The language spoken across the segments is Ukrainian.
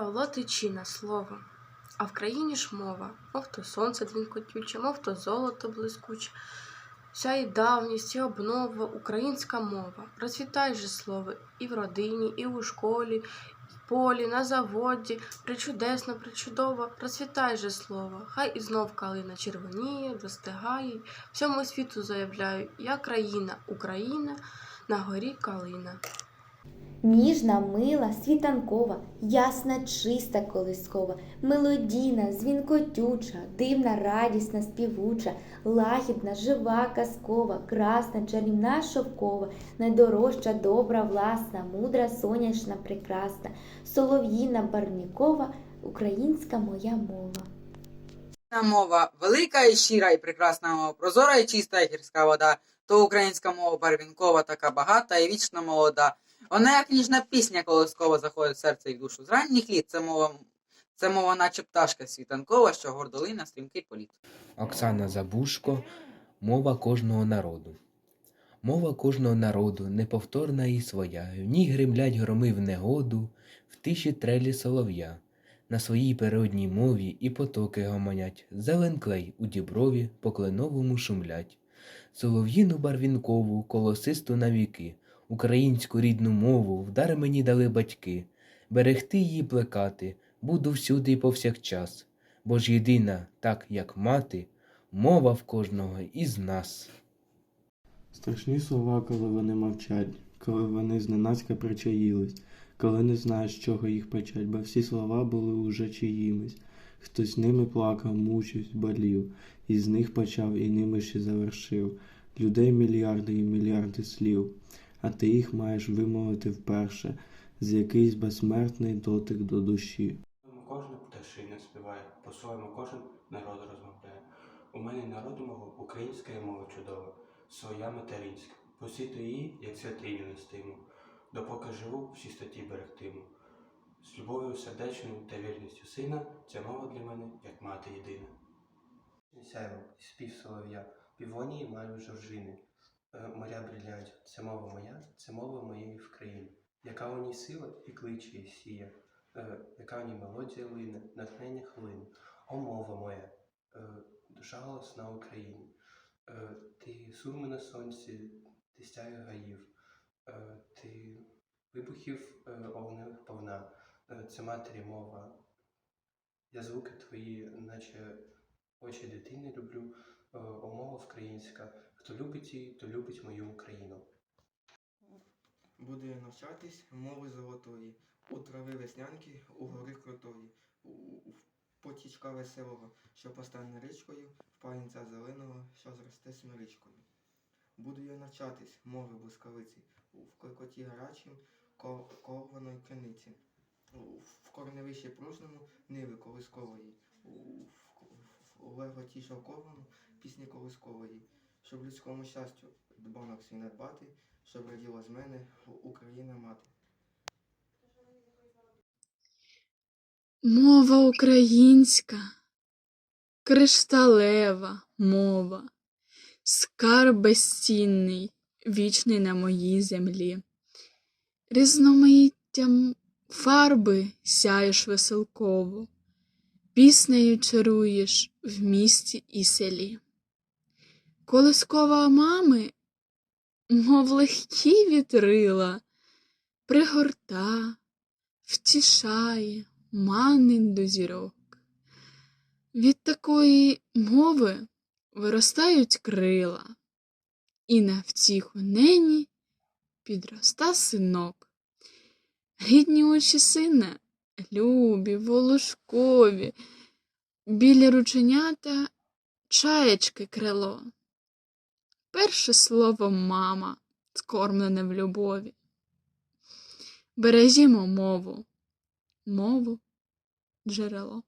Павло Тичина слово, а в країні ж мова, мов то сонце дзвінкотюче, мов то золото блискуче. Вся і давність, і обнова, українська мова. Розцвітай же слово і в родині, і у школі, і в полі, на заводі, причудесно, причудово, розцвітай же слово. Хай і знов калина червоніє, достигає, всьому світу заявляю, я країна, Україна, на горі калина. Ніжна, мила, світанкова, ясна, чиста колискова, мелодійна, дзвінкотюча, дивна, радісна, співуча, лагідна, жива, казкова, красна, чарівна, шовкова, найдорожча, добра, власна, мудра, сонячна, прекрасна, солов'їна, барвникова, українська моя мова. Мова велика і щира і прекрасна мова, прозора і чиста і гірська вода, то українська мова барвінкова, така багата і вічно молода. Вона, як ніжна пісня, колискова заходить в серце і душу. З ранніх літ це мова, це мова, наче пташка світанкова, що гордолина стрімкий політ. Оксана Забушко Мова кожного народу. Мова кожного народу неповторна і своя. В ній гримлять громи в негоду, в тиші трелі солов'я. На своїй природній мові і потоки гомонять. Зелен клей у діброві по кленовому шумлять. Солов'їну барвінкову, колосисту навіки, українську рідну мову вдар мені дали батьки. Берегти її плекати, буду всюди і повсякчас, бо ж єдина, так як мати, мова в кожного із нас. Страшні слова, коли вони мовчать, коли вони зненацька причаїлись, коли не знаєш, чого їх почать, бо всі слова були уже чиїмись. Хтось ними плакав, мучився, болів, і з них почав, і ними ще завершив. Людей мільярди і мільярди слів, а ти їх маєш вимовити вперше, з якийсь безсмертний дотик до душі. Кожна пташина співає, по-своєму кожен народ розмовляє. У мене народу мого українська мова чудова, своя материнська. Посіту її, як святиню нестиму, допоки живу, всі статті берегтиму. З любов'ю сердечною та вірністю сина, ця мова для мене, як мати єдина. Сяйво, спів солов'я, півонії малю жоржини, моря брилянтів, це мова моя, це мова моєї в країні. Яка у ній сила і кличе і сіє, Е, яка в ній мелодія лине, натхнення хвилин. О, мова моя, е, душа голосна Україні. Е, Ти сурми на сонці, ти стяги гаїв, е, ти вибухів е, огневих повна, Е, це матері мова. Я звуки твої, наче очі дитини люблю, Е, мова українська. Хто любить її, то любить мою Україну. Буду я навчатись мови золотої, у трави веснянки, у гори крутої, у, потічка веселого, що постане річкою, в пагінця зеленого, що зросте смиричкою. Буду я навчатись мови блискавиці, у вклекоті гарячим кованої криниці, в корневищі пружному ниви колискової, в- в леготі шовковому пісні колискової, щоб людському щастю дбанок свій надбати, щоб раділа з мене Україна мати. Мова українська, кришталева мова, скарб безцінний, вічний на моїй землі. Різноманіттям фарби сяєш веселково, піснею чаруєш в місті і селі. Колискова мами, мов легкі вітрила, пригорта, втішає, манить до зірок. Від такої мови виростають крила, і на втіху нені підроста синок. Рідні очі сина, любі, волошкові, біля рученята чаєчки крило. Перше слово мама, скормлене в любові. Бережімо мову, мову джерело.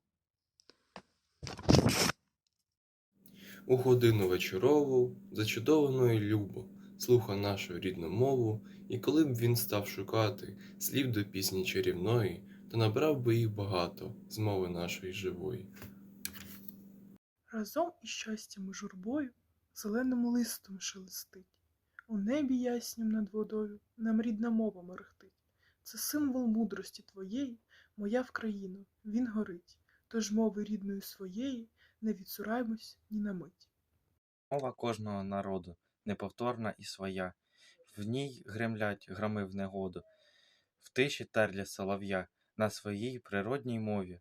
У годину вечорову, зачудовано й любо, слухав нашу рідну мову, і коли б він став шукати слів до пісні чарівної, то набрав би їх багато з мови нашої живої. Разом із щастям і журбою зеленим листом шелестить. У небі яснім над водою нам рідна мова мерехтить. Це символ мудрості твоєї, Моя в країну, він горить, тож мови рідної своєї не відсураймось ні на мить. Мова кожного народу неповторна і своя. В ній гремлять громи в негоду, в тиші терлі солов'я на своїй природній мові,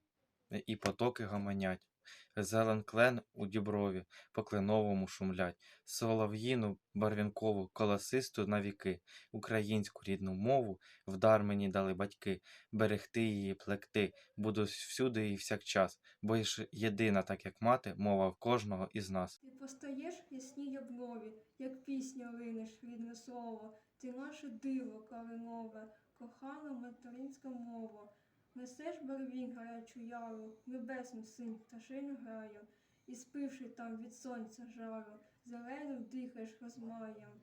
і потоки гомонять. Зелен клен у діброві по кленовому шумлять, солов'їну барвінкову колосисту навіки, українську рідну мову вдар мені дали батьки, берегти її, плекти, буду всюди і всякчас, бо ж єдина, так як мати, мова в кожного із нас. Ти постаєш ясній обнові, як пісня линеш рідне слово, ти наше диво калинове, кохана материнська мова. Несеш барвінь гарячу яру, небесну синь пташину граю, і спивши там від сонця жару, зелену дихаєш розмаєм.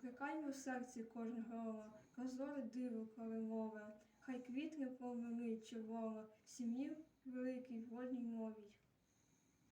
Прикань в серці кожне грома, прозоре диво калинове, хай квітне промени червоно, сім'ї великій водній новій.